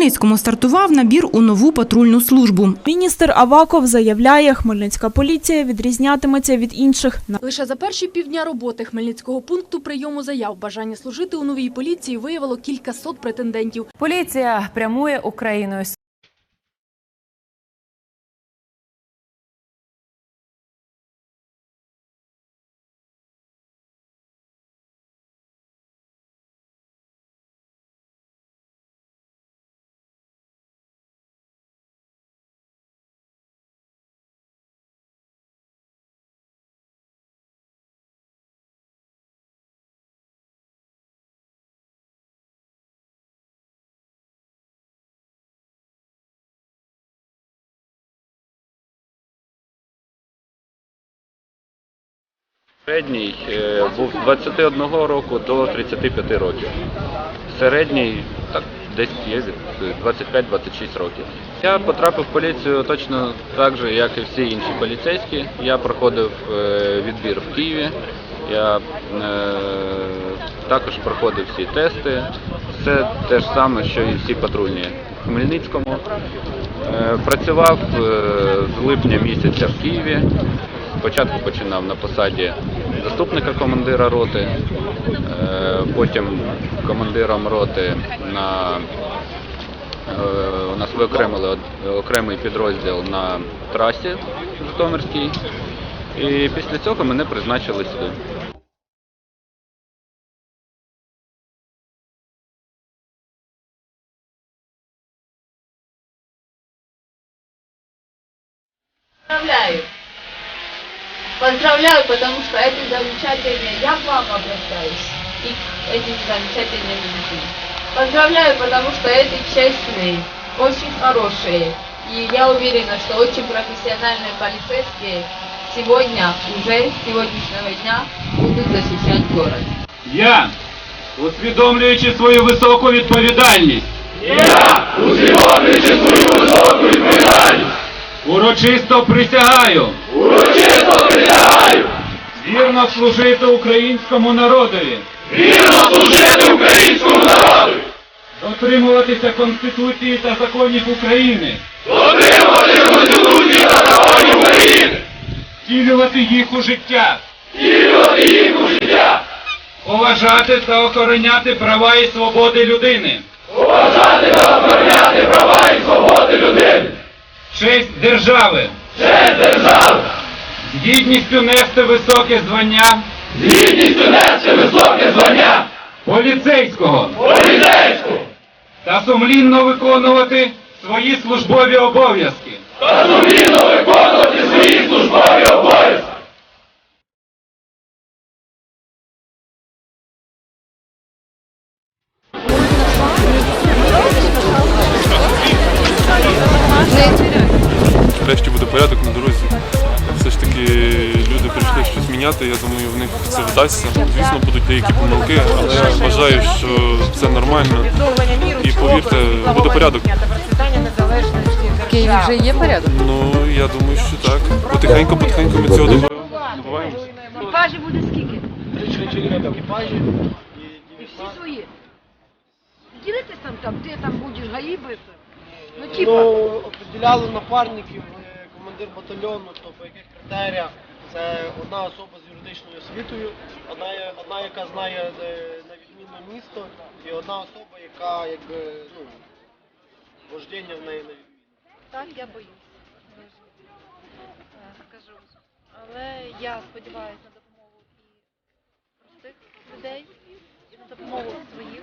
Хмельницькому стартував набір у нову патрульну службу. Міністр Аваков заявляє, хмельницька поліція відрізнятиметься від інших Лише за перші півдня роботи Хмельницького пункту прийому заяв бажання служити у новій поліції виявило кількасот претендентів. Поліція прямує Україною. Середній е, був з 21 року до 35 років. Середній так, десь є 25-26 років. Я потрапив в поліцію точно так же, як і всі інші поліцейські. Я проходив е, відбір в Києві. Я е, також проходив всі тести. Все те ж саме, що і всі патрульні в Хмельницькому. Е, Працював е, з липня місяця в Києві. Спочатку починав на посаді заступника командира роти, е, потім командиром роти на е, у нас виокремили окремий підрозділ на трасі Житомирській. І після цього мене призначили сюди. Поздравляю. Поздравляю, потому что это замечательные, я к вам обращаюсь, и к этим замечательным людям. Поздравляю, потому что это честные, очень хорошие. И я уверена, что очень профессиональные полицейские сегодня, уже с сегодняшнего дня, будут защищать город. Я, усвідомлюючи свою високу відповідальність. Я, усвідомлюючи свою високу відповідальність. Урочисто присягаю. Вірно служити українському народові. Вірно служити українському народові. Дотримуватися Конституції та законів України. Дотримуватися Конституції та законів України. Втілювати їх у життя. Поважати та охороняти права і свободи людини. Поважати та охороняти права і свободи людини. Честь держави. Честь держави. Гідністю нести високе звання. З гідністю нести високе звання. Поліцейського. Поліцейського. Та сумлінно виконувати свої службові обов'язки. Та сумлінно виконувати свої службові обов'язки. Врешті буде порядок на дорозі. Міняти. Я думаю, в них це вдасться. Звісно, будуть деякі помилки, але я вважаю, що це нормально. І повірте, буде порядок. В Києві вже є порядок. Ну я думаю, що так. Потихеньку, потихеньку ми цього добиваємося. Екіпажі буде скільки? Екіпажі. І всі свої. Ділитесь там, там, ти там будеш гаї бити? Ну, типа. Ну, определяли напарників, е, командир батальйону, то по яких критеріях це одна особа з юридичною освітою, одна, одна яка знає е, на відмінно місто, і одна особа, яка якби, ну, вождіння в неї на відмінно. Так, я боюсь. Е, Скажу. Але я сподіваюся на допомогу і простих людей, і на допомогу своїх.